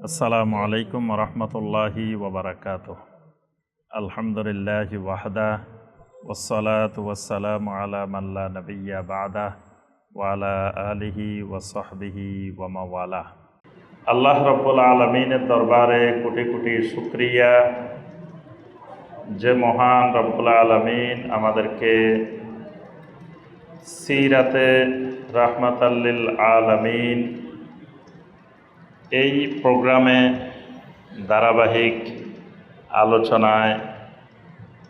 আসসালামু আলাইকুম রহমতুল্লাহি ওবরাকাত আলহামদুলিল্লাহ ওয়াহদা ওসলাত ওয়াসালাম আলা মাল্লা নবিয়া বাদা ওয়ালা আলিহি ওসহবিহি ওয়ামাওয়ালা আল্লাহ রব্বুল আলমিনের দরবারে কোটি কোটি শুক্রিয়া। যে মহান রব্বুল আলমিন আমাদেরকে সিরাতে রাহমাতাল্লিল আলমিন এই প্রোগ্রামে ধারাবাহিক আলোচনায়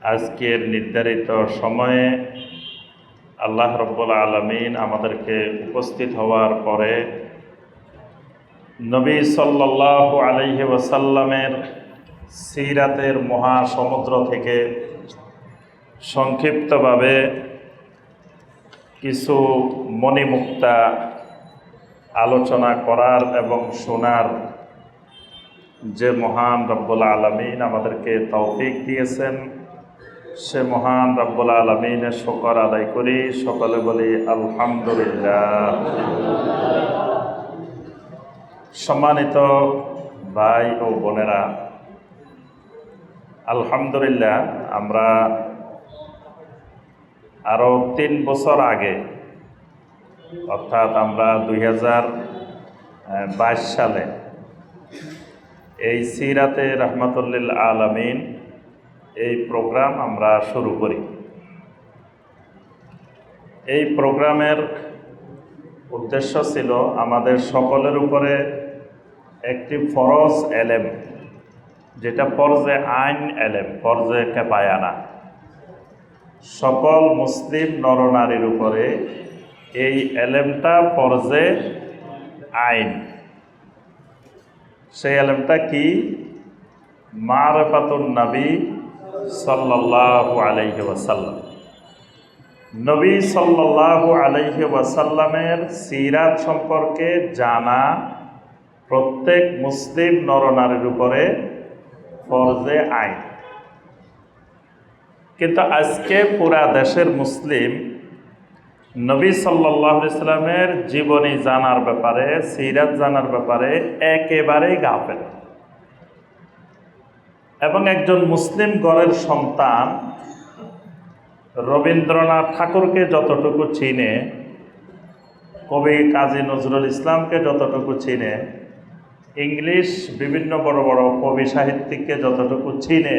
আজকের নির্ধারিত সময়ে আল্লাহ রব্বুল আলমিন আমাদেরকে উপস্থিত হওয়ার পরে নবী সাল্লাহ আলহি ওয়াসাল্লামের সিরাতের মহাসমুদ্র থেকে সংক্ষিপ্তভাবে কিছু মণিমুক্তা আলোচনা করার এবং শোনার যে মহান রব্বুল আলমিন আমাদেরকে তৌফিক দিয়েছেন, সে মহান রব্বুল আলমিনের শকর আদায় করি। সকলে বলি, আলহামদুলিল্লাহ। সম্মানিত ভাই ও বোনেরা, আলহামদুলিল্লাহ, আমরা আরও তিন বছর আগে অর্থাৎ আমরা দুই সালে এই সিরাতে রহমতুল্লিল আলমিন এই প্রোগ্রাম আমরা শুরু করি। এই প্রোগ্রামের উদ্দেশ্য ছিল আমাদের সকলের উপরে একটি ফরজ এলেম, যেটা ফরজে আইন এলেম, ফরজে কেপায়ানা সকল মুসলিম নরনারীর উপরে এই এলেমটা ফরজে আইন। সেই এলেমটা কি? মারফাতুন নবী সাল্লাহ আলাইহি ওয়াসাল্লাম। নবী সাল্লাহ আলাইহি ওয়াসাল্লামের সিরাত সম্পর্কে জানা প্রত্যেক মুসলিম নরনারীর উপরে ফরজে আইন। কিন্তু আজকে পুরা দেশের মুসলিম নবী সাল্লাহ ইসলামের জীবনী জানার ব্যাপারে, সিরাত জানার ব্যাপারে একেবারেই গাফেল। এবং একজন মুসলিম গড়ের সন্তান রবীন্দ্রনাথ ঠাকুরকে যতটুকু চিনে, কবি কাজী নজরুল ইসলামকে যতটুকু চিনে, ইংলিশ বিভিন্ন বড় বড় কবি সাহিত্যিককে যতটুকু চিনে,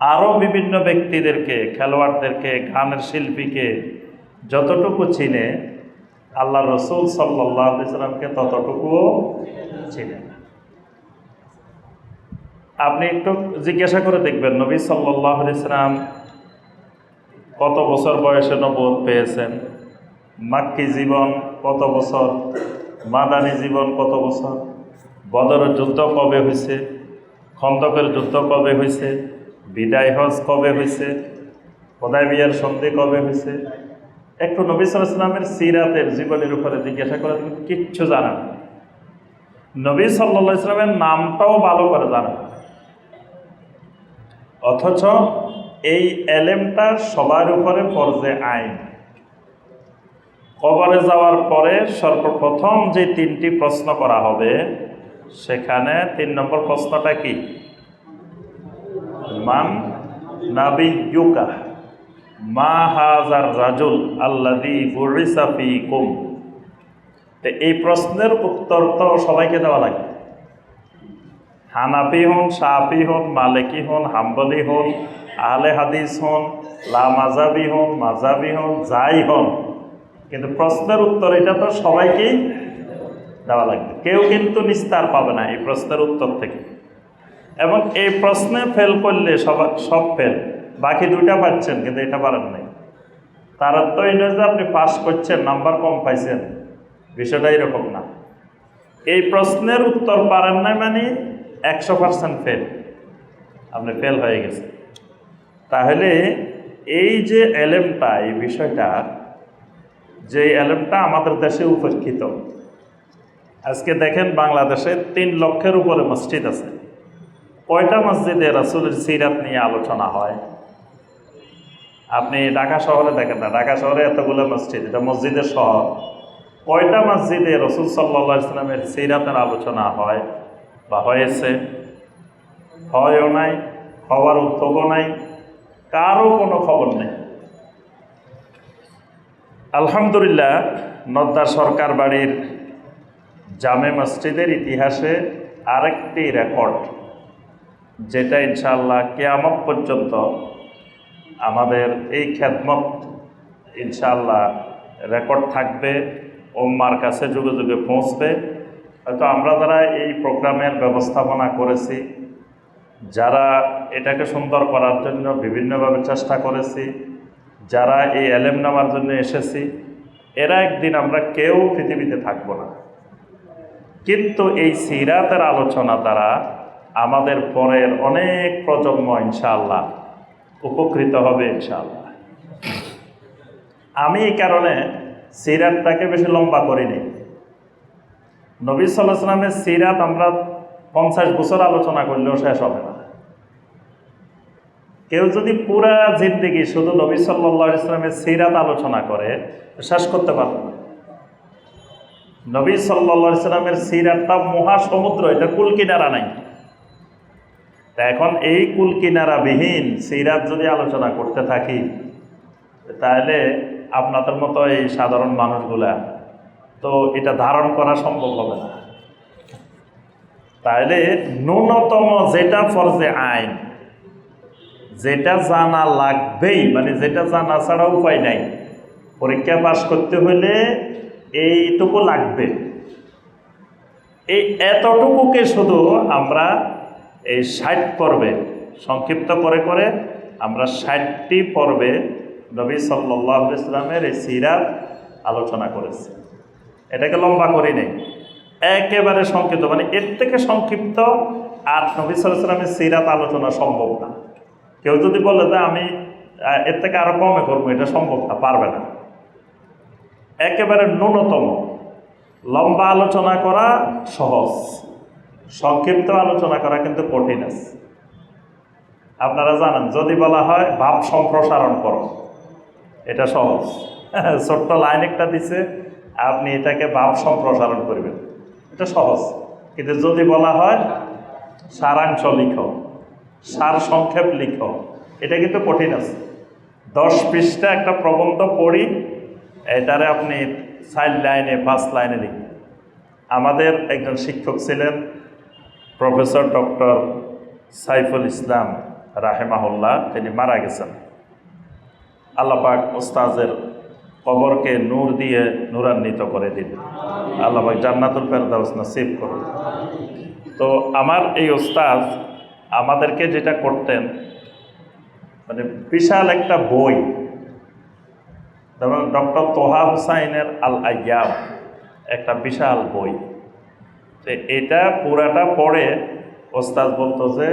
আরও বিভিন্ন ব্যক্তিদেরকে, খেলোয়াড়দেরকে, গানের শিল্পীকে যতটুকু চিনে, আল্লাহ রসুল সাল্লাহ ইসলামকে ততটুকুও চিনে। আপনি একটু জিজ্ঞাসা করে দেখবেন, নবী সাল্লাহ ইসলাম কত বছর বয়সে নবোধ পেয়েছেন? মাক্কি জীবন কত বছর? মাদানী জীবন কত বছর? বদরের যুদ্ধ কবে হয়েছে খন্দকের যুদ্ধ কবে হয়েছে বিদায় হজ কবে হয়েছে খোদাই বিয়ার সন্ধি কবে হয়েছে একটু নবী সাল্লামের সিরাতের জীবনের উপরে জিজ্ঞাসা করে কিচ্ছু জানেন নবী সাল্লা ইসলামের নামটাও ভালো করে জানেন। অথচ এই এলেমটা সবার উপরে ফরজে আইন। কবরে যাওয়ার পরে সর্বপ্রথম যে তিনটি প্রশ্ন করা হবে, সেখানে তিন নম্বর প্রশ্নটা কি? মান নাবি ইউকা মা হাজার রাজুল আল্লাদি কুম তো এই প্রশ্নের উত্তর তো সবাইকে দেওয়া লাগে। হানাফি হন সাহাফি হন, মালিকি হন, হাম্বলি হন, আহলে হাদিস হন লা মাজাবি হন মাজাবি হন, যাই হন। কিন্তু প্রশ্নের উত্তর এটা তো সবাইকেই দেওয়া লাগবে। কেউ কিন্তু নিস্তার পাবে না এই প্রশ্নের উত্তর থেকে। এবং এই প্রশ্নে ফেল করলে সব সব ফেল বাকি দুইটা পাচ্ছেন, কিন্তু এটা পারেন নাই। তার তো এই নয় যে আপনি পাস করছেন নাম্বার কম পাইছেন। বিষয়টা এরকম না। এই প্রশ্নের উত্তর পারেন নাই মানে একশো পার্সেন্ট ফেল আপনি ফেল হয়ে গেছে তাহলে এই যে এলেমটা, এই বিষয়টা, যে এলেমটা আমাদের দেশে উপেক্ষিত। আজকে দেখেন বাংলাদেশে তিন লক্ষের উপরে মসজিদ আছে। কয়টা মসজিদে রাসুলের সিরাত নিয়ে আলোচনা হয়? আপনি ঢাকা শহরে দেখেন না, ঢাকা শহরে এতগুলো মসজিদ, এটা মসজিদের শহর। কয়টা মসজিদে রসুল সাল্লা ইসলামের সিরাতের আলোচনা হয় বা হয়েছে? হয়ও নাই, হওয়ার উদ্যোগও নাই, কারও কোনো খবর নেই। আলহামদুলিল্লাহ, নদ্দা সরকার বাড়ির জামে মসজিদের ইতিহাসে আরেকটি রেকর্ড, যেটা ইনশাআল্লাহ কেয়ামত পর্যন্ত আমাদের এই খেদমত ইনশাআল্লাহ রেকর্ড থাকবে ওম্মার কাছে যুগে যুগে পৌঁছবে। হয়তো আমরা যারা এই প্রোগ্রামের ব্যবস্থাপনা করেছি, যারা এটাকে সুন্দর করার জন্য বিভিন্নভাবে চেষ্টা করেছি, যারা এই এলেম নামার জন্য এসেছি, এরা একদিন আমরা কেউ পৃথিবীতে থাকব না। কিন্তু এই সিরাতের আলোচনা দ্বারা আমাদের পরের অনেক প্রজন্ম ইনশাআল্লাহ উপকৃত হবে ইনশাআল্লাহ। আমি এই কারণে সিরাতটাকে বেশি লম্বা করিনি। নবী সাল্লাহ সাল্লামের সিরাত আমরা পঞ্চাশ বছর আলোচনা করলেও শেষ হবে না। কেউ যদি পুরা জিন্দিগি শুধু নবী সাল্লাহ ইসলামের সিরাত আলোচনা করে, শেষ করতে পারবে না। নবী সাল্লা সাল্লামের সিরাতটা মহাসমুদ্র এটা কুল কিনারা নাই। তা এখন এই কুল কিনারাবিহীন সিরাত যদি আলোচনা করতে থাকি, তাহলে আপনাদের মতো এই সাধারণ মানুষগুলা তো এটা ধারণ করা সম্ভব হবে না। তাহলে ন্যূনতম যেটা ফরজে আইন, যেটা জানা লাগবেই মানে যেটা জানা ছাড়া উপায় নাই। পরীক্ষা পাশ করতে হলে এইটুকু লাগবে। এই এতটুকুকে শুধু আমরা এই ষাট পর্বে সংক্ষিপ্ত করে করে আমরা ষাটটি পর্বে নবী সাল্লাহ ইসলামের এই সিরাত আলোচনা করেছি। এটাকে লম্বা করি নেই। একেবারে সংক্ষিপ্ত মানে এর থেকে সংক্ষিপ্ত আর নবী সাল্লামের সিরাত আলোচনা সম্ভব না। কেউ যদি বলে যে আমি এর থেকে আরও কমে করব, এটা সম্ভব না, পারবে না। একেবারে ন্যূনতম, লম্বা আলোচনা করা সহজ। সংক্ষিপ্ত আলোচনা করা কিন্তু কঠিন আছে। আপনারা জানেন, যদি বলা হয় ভাব সম্প্রসারণ করো, এটা সহজ। ছোট্ট লাইন একটা দিছে, আপনি এটাকে ভাব সম্প্রসারণ করবেন। এটা সহজ। কিন্তু যদি বলা হয় সারাংশ লিখো, সার সংক্ষেপ লিখো, এটা কিন্তু কঠিন আছে। দশ পৃষ্ঠা একটা প্রবন্ধ পড়ি, এটারে আপনি চার লাইনে, পাঁচ লাইনে লিখবেন। আমাদের একজন শিক্ষক ছিলেন প্রফেসর ডক্টর সাইফুল ইসলাম রাহেমাহুল্লাহ, তিনি মারা গেছেন। আল্লাপাক ওস্তাজের কবরকে নূর দিয়ে নূরান্বিত করে দিন। আল্লাপাক জান্নাতুল ফেরদাউস নসিব করুন। তো আমার এই ওস্তাজ আমাদেরকে যেটা করতেন মানে বিশাল একটা বই, যেমন ডক্টর তোহা হুসাইনের আল আয়াব একটা বিশাল বই। তো এটা পুরাটা পড়ে ওস্তাদ বলতো যে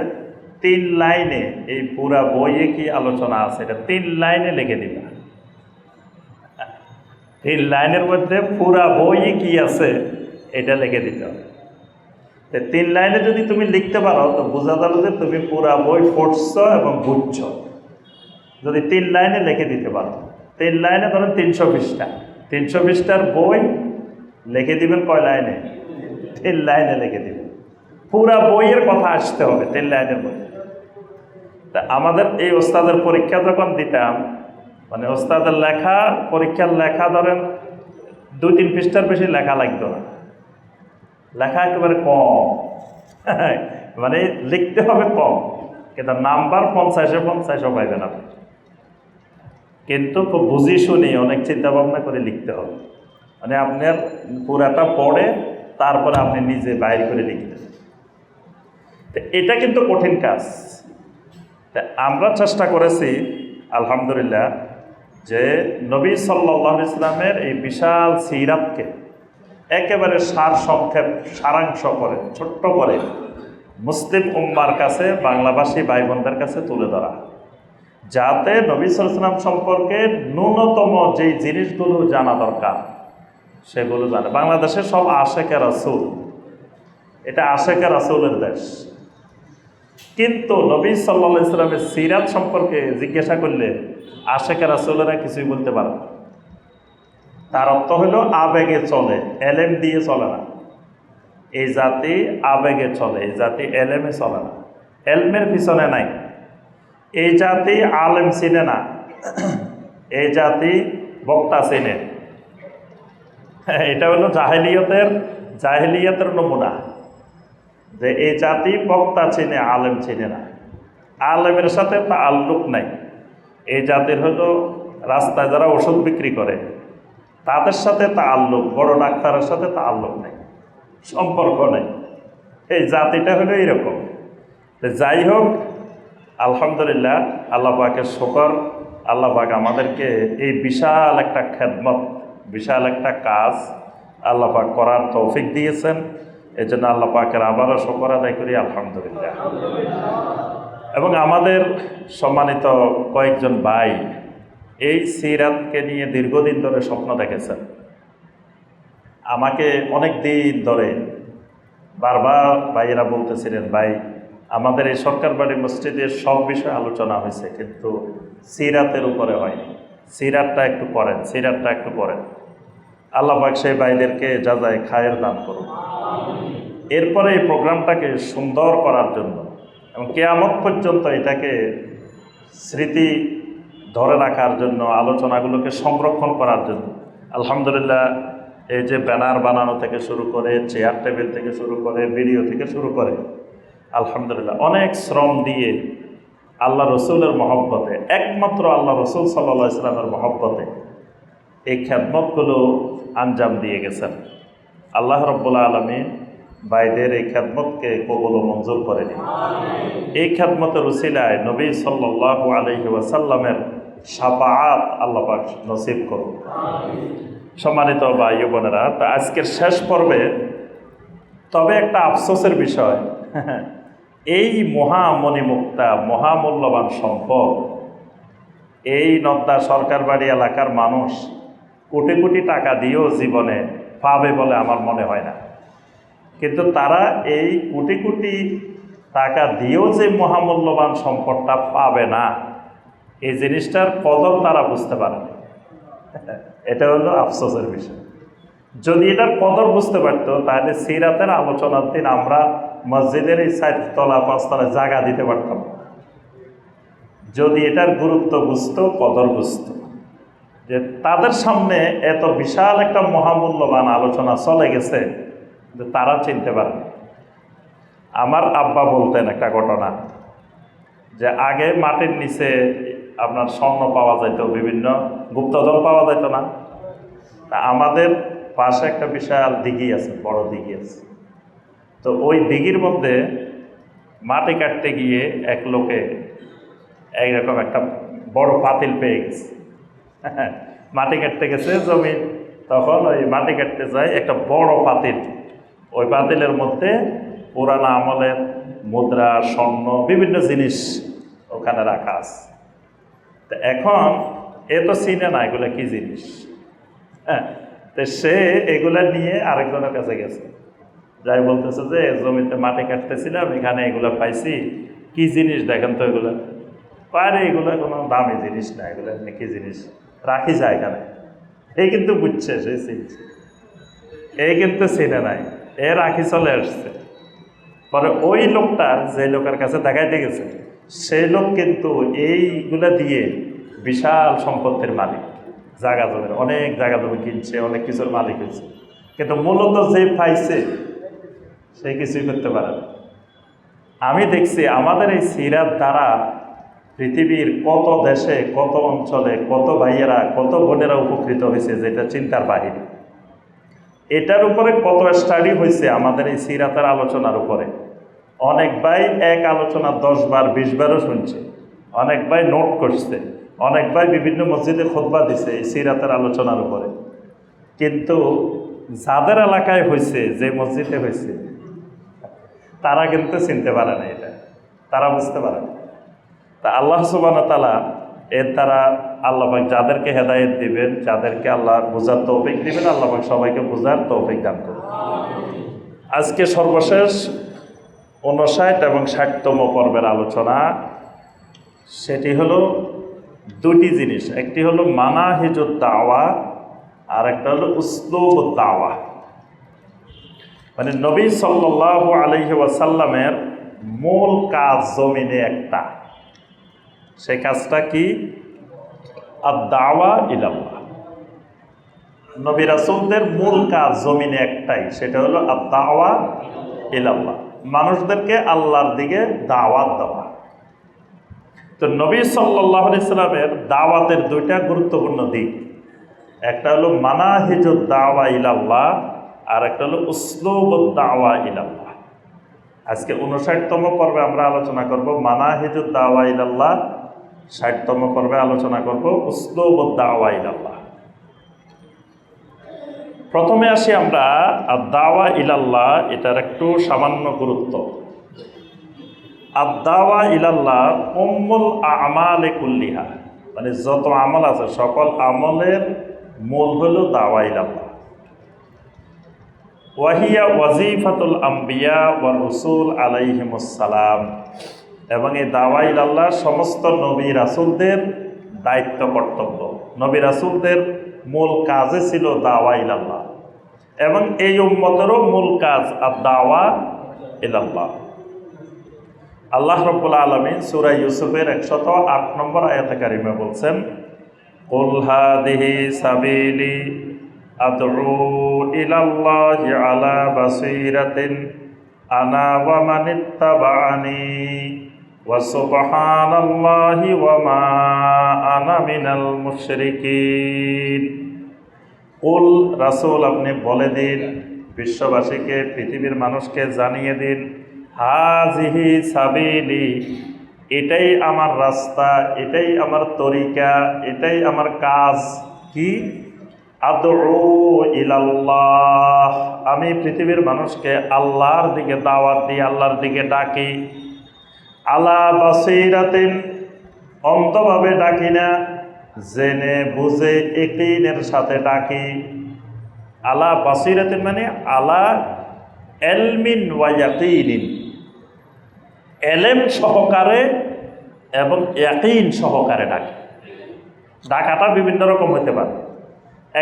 তিন লাইনে এই পুরা বইয়ে কি আলোচনা আছে? এটা তিন লাইনে লিখে দিবা। তিন লাইনের মধ্যে পুরা বইয়ে কি আছে এটা লিখে দিতে হবে। তিন লাইনে যদি তুমি লিখতে পারো, তো বোঝা গেল যে তুমি পুরা বই পড়ছ এবং বুঝছ। যদি তিন লাইনে লিখে দিতে পারো, তিন লাইনে ধরেন তিনশো পৃষ্ঠা। তিনশো পৃষ্ঠার বই লিখে দিবেন কয় লাইনে? তিন লাইনে লিখে দিবেন পুরা বইয়ের কথা আসতে হবে তিন লাইনের মধ্যে। তা আমাদের এই ওস্তাদের পরীক্ষা যখন দিতাম মানে ওস্তাদের লেখা, পরীক্ষার লেখা ধরেন দুই তিন পৃষ্ঠার বেশি লেখা লাগতো না। লেখা একেবারে কম। মানে লিখতে হবে কম। কিন্তু নাম্বার পঞ্চাশে পঞ্চাশও পাইবেন আপনি। কিন্তু খুব বুঝি শুনি অনেক চিন্তা ভাবনা করে লিখতে হবে। মানে আপনার পুরাটা পড়ে তারপরে আপনি নিজে বাইর করে লিখতেন তো এটা কিন্তু কঠিন কাজ। তা আমরা চেষ্টা করেছি, আলহামদুলিল্লাহ, যে নবী সাল্লাহ ইসলামের এই বিশাল সিরাতকে একেবারে সার সংক্ষেপ, সারাংশ করে, ছোট্ট করে মুসলিম উম্মার কাছে, বাংলাভাষী ভাই বোনদের কাছে তুলে ধরা। যাতে নবী সালাম সম্পর্কে ন্যূনতম যেই জিনিসগুলো জানা দরকার সেগুলো জানে বাংলাদেশে সব আশেকে রাসুল। এটা আশেকে রাসুলের দেশ। কিন্তু নবী সাল্লা ইসলামের সিরাত সম্পর্কে জিজ্ঞাসা করলে আশেকে রাসুলেরা কিছুই বলতে পারে না। তার অর্থ হলো, আবেগে চলে, এলেম দিয়ে চলে না। এই জাতি আবেগে চলে, এই জাতি এলেমে চলে না। এলমের পিছনে নাই। এই জাতি আলেম চিনে না। এই জাতি বক্তা চিনে। এটা হলো জাহেলিয়তের জাহেলিয়তের নমুনা। যে এই জাতি বক্তা চিনে, আলেম চিনে না। আলেমের সাথে তা আল্লুক নাই। এই জাতির হলো রাস্তায় যারা ওষুধ বিক্রি করে, তাদের সাথে তা আল্লুক, বড় ডাক্তারের সাথে তা আল্লুক নেই, সম্পর্ক নেই। এই জাতিটা হলো এইরকম যাই হোক, আলহামদুলিল্লাহ, আল্লাহ পাকের শকর, আল্লাহ পাক আমাদেরকে এই বিশাল একটা খেদমত বিশাল একটা কাজ আল্লাহ পাক করার তৌফিক দিয়েছেন। এই জন্য আল্লাহ পাকের আবারও শকর আদায় করি, আলহামদুলিল্লাহ। এবং আমাদের সম্মানিত কয়েকজন ভাই এই সিরাতকে নিয়ে দীর্ঘদিন ধরে স্বপ্ন দেখেছেন। আমাকে অনেক দিন ধরে বারবার ভাইয়েরা বলতেছিলেন, ভাই, আমাদের এই সরকার বাড়ি মসজিদের সব বিষয়ে আলোচনা হয়েছে, কিন্তু সিরাতের উপরে হয়নি। সিরাতটা একটু করেন সিরাতটা একটু করেন। আল্লাহ পাক সেই ভাইদেরকে যা যায় খায়ের দান করুন এরপরে এই প্রোগ্রামটাকে সুন্দর করার জন্য এবং কেয়ামত পর্যন্ত এটাকে স্মৃতি ধরে রাখার জন্য, আলোচনাগুলোকে সংরক্ষণ করার জন্য। আলহামদুলিল্লাহ, এই যে ব্যানার বানানো থেকে শুরু করে, চেয়ার টেবিল থেকে শুরু করে, ভিডিও থেকে শুরু করে, আলহামদুলিল্লাহ, অনেক শ্রম দিয়ে আল্লাহ রসুলের মহব্বতে একমাত্র আল্লাহ রসুল সাল্লা ইসলামের মহব্বতে এই খ্যাতমতগুলো আঞ্জাম দিয়ে গেছেন। আল্লাহ রব্বুল্লা আলমী ভাইদের এই খ্যাতমতকে কবল ও মঞ্জুর করে নিন এই খ্যাতমতের উসিলায় নবী সাল্লাহ আলহি ওয়াসাল্লামের সাপাত আল্লাহ পাক নসিব করুন। সম্মানিত ভাই বোনেরা তা আজকের শেষ পর্বে তবে একটা আফসোসের বিষয়। এই মহামণিমুক্তা, মহামূল্যবান সম্পদ, এই নদ্দা সরকার বাড়ি এলাকার মানুষ কোটি কোটি টাকা দিয়েও জীবনে পাবে বলে আমার মনে হয় না। কিন্তু তারা এই কোটি কোটি টাকা দিয়েও যে মহামূল্যবান সম্পদটা পাবে না, এই জিনিসটার কদর তারা বুঝতে পারে না। এটা হলো আফসোসের বিষয়। যদি এটার কদর বুঝতে পারতো, তাহলে সিরাতের আলোচনার দিন আমরা মসজিদের এই চারতলা পাঁচতলা জায়গা দিতে পারতাম। যদি এটার গুরুত্ব বুঝত, কদর বুঝত। যে তাদের সামনে এত বিশাল একটা মহামূল্যবান আলোচনা চলে গেছে যে তারা চিনতে পারে আমার আব্বা বলতেন একটা ঘটনা, যে আগে মাটির নিচে আপনার স্বর্ণ পাওয়া যেত বিভিন্ন গুপ্তধন পাওয়া যেত না। তা আমাদের পাশে একটা বিশাল দিঘি আছে, বড় দিঘি আছে। তো ওই দিঘির মধ্যে মাটি কাটতে গিয়ে এক লোকে এইরকম একটা বড় পাতিল পেয়ে গেছে। মাটি কাটতে গেছে জমি তখন ওই মাটি কাটতে যায় একটা বড় পাতিল। ওই পাতিলের মধ্যে পুরানা আমলের মুদ্রা, স্বর্ণ, বিভিন্ন জিনিস ওখানে রাখা আছে। তো এখন এ তো চিনে না এগুলো কী জিনিস। হ্যাঁ তো সে এগুলা নিয়ে আরেকজনের কাছে গেছে। যাই বলতেছে যে, জমিতে মাটি কাটতেছিলাম, এখানে এগুলো পাইছি। কি জিনিস দেখেন তো এগুলো? পারে এগুলো কোনো দামি জিনিস না, এগুলো কি জিনিস। রাখি যায় এখানে। এই কিন্তু বুঝছে সে চিনছে এই কিন্তু চিনে নাই। এ রাখি চলে আসছে। পরে ওই লোকটা যে লোকের কাছে দেখাইতে গেছে সেই লোক কিন্তু এইগুলা দিয়ে বিশাল সম্পত্তির মালিক। জায়গা জমির, অনেক জায়গা জমি কিনছে, অনেক কিছুর মালিক হয়েছে। কিন্তু মূলত যে পাইছে সে কিছুই করতে পারে না। আমি দেখছি আমাদের এই সিরাত দ্বারা পৃথিবীর কত দেশে, কত অঞ্চলে, কত ভাইয়েরা, কত বোনেরা উপকৃত হয়েছে যেটা চিন্তার বাহিরে। এটার উপরে কত স্টাডি হয়েছে আমাদের এই সিরাতের আলোচনার উপরে। অনেক ভাই এক আলোচনা দশ বার, বিশ বারও শুনছে। অনেক ভাই নোট করছে। অনেক ভাই বিভিন্ন মসজিদে খোদবা দিছে এই সিরাতের আলোচনার উপরে। কিন্তু যাদের এলাকায় হয়েছে, যে মসজিদে হয়েছে তারা কিন্তু চিনতে পারে না এটা। তারা বুঝতে পারে না। তা আল্লাহ সুবান তালা এর দ্বারা আল্লাহবাক যাদেরকে হেদায়েত দিবেন, যাদেরকে আল্লাহ বোঝার তৌফিক দিবেন আল্লাহবাক সবাইকে বোঝার তৌফিক দান করবেন আজকে সর্বশেষ উনষাট এবং ষাটতম পর্বের আলোচনা। সেটি হলো দুটি জিনিস, একটি হলো মানা দাওয়া আর একটা হলো উসলুব দাওয়া। মানে নবী সাল্লাহ আলহি ওয়াসাল্লামের মূল কাজ জমিনে একটা। সে কাজটা কি? আর দাওয়া ইলাল্লাহ। নবী রাসুলদের মূল কাজ জমিনে একটাই, সেটা হলো আর দাওয়া ইলাল্লাহ। মানুষদেরকে আল্লাহর দিকে দাওয়াত দেওয়া। তো নবী সাল্লাহ ইসলামের দাওয়াতের দুইটা গুরুত্বপূর্ণ দিক। একটা হলো মানাহিজুদ দাওয়া ইলাল্লাহ আর একটা হলো উসলুবুদ দাওয়া ইলাল্লাহ। আজকে উনষাটতম পর্বে আমরা আলোচনা করব মানাহিজুদ দাওয়া ইলাল্লাহ। ষাটতম পর্বে আলোচনা করব উসলুবুদ দাওয়া ইলাল্লাহ। প্রথমে আসি আমরা আর দাওয়া ইলাল্লাহ এটার একটু সামান্য গুরুত্ব। আদাওয়া ইলাল্লাহ উম্মুল আমালে কুল্লিহা মানে যত আমল আছে, সকল আমলের মূল হল দাওয়া ইলাল্লাহ। ওয়াহিয়া ওয়াজিফাতুল আম্বিয়া ওয়া রসুল আলাইহিমুসালাম এবং এই দাওয়া আল্লাহ সমস্ত নবী রাসুলদের দায়িত্ব কর্তব্য। নবী রাসুলদের মূল কাজে ছিল দাওয়া ইলাল্লাহ এবং এই উম্মতেরও মূল কাজ আর দাওয়া ইলাল্লাহ। আল্লাহ রব্বুল আলমী সুরা ইউসুফের একশত আট নম্বর আয়াতে কারিমে বলছেন হাদিহি সাবিলি ইলাল্লাহি আলা বাসীরাতিন আনা ওয়া মান ইত্তাবাআনি ওয়া সুবহানাল্লাহি ওয়া মা আনা মিনাল মুশরিকিন। কুল, রাসূল, আপনি বলে দিন, বিশ্ববাসীকে, পৃথিবীর মানুষকে জানিয়ে দিন হাজিহি সাবিলি, এটাই আমার রাস্তা, এটাই আমার তরিকা, এটাই আমার কাজ। কি? ইলাল্লাহ। আমি পৃথিবীর মানুষকে আল্লাহর দিকে দাওয়াত দিই, আল্লাহর দিকে ডাকি। আলা বাসিরাতিন অন্তভাবে ডাকি না, জেনে বুঝে একিনের সাথে ডাকি। আলা বাসিরাতিন মানে আলা এলমিন ওয়াইয়াকিনিন এলেম সহকারে এবং ইয়াকিন সহকারে ডাকে। ডাকাটা বিভিন্ন রকম হতে পারে।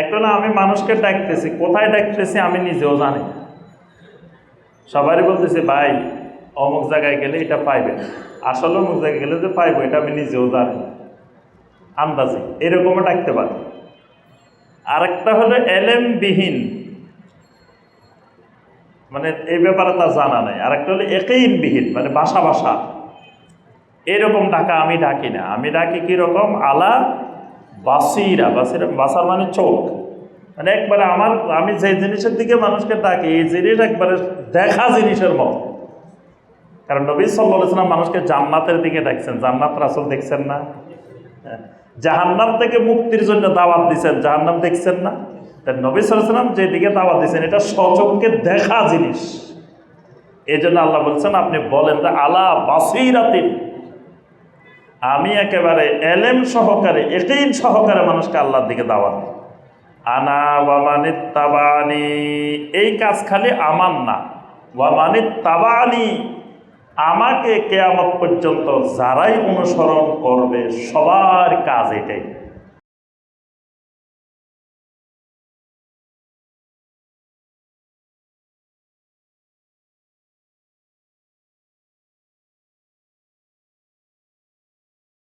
একটা আমি মানুষকে ডাকতেছি, কোথায় ডাকতেছি আমি নিজেও জানি। সবারই বলতেছি, ভাই, অমুক জায়গায় গেলে এটা পাইবে আসলে অমুক জায়গায় গেলে যে পাইবো, এটা আমি নিজেও জানি আন্দাজে, এরকমও ডাকতে পারে। আরেকটা হলো এলেম বিহীন মানে এই ব্যাপারে তার জানা নাই। আর একটা হলো বিহীন মানে বাসা বাসা এরকম ডাকা আমি ডাকি না। আমি ডাকি কীরকম? আলা বাসিরা বাসিরা বাসার মানে চোখ। মানে একবারে আমার, আমি যে জিনিসের দিকে মানুষকে ডাকি এই জিনিস একবারে দেখা জিনিসের মতো। কারণ নবী সাল্লাহ মানুষকে জান্নাতের দিকে ডাকছেন। জান্নাত রাসুল দেখছেন না? হ্যাঁ। জাহান্নাম থেকে মুক্তির জন্য দাওয়াত দিচ্ছেন জাহান্নাম দেখছেন না? তাই নবী সালাম যেদিকে দাওয়াত দিচ্ছেন এটা সচককে দেখা জিনিস। এই জন্য আল্লাহ বলছেন, আপনি বলেন আলা বাসিরাতিন। আমি একেবারে এলেম সহকারে, একই সহকারে মানুষকে আল্লাহর দিকে দাওয়াত। আনা ওয়ামানিত তাবানি এই কাজ খালি আমার না ওয়ামানিত তাবানি আমাকে কেয়ামত পর্যন্ত যারাই অনুসরণ করবে, সবার কাজ এটাই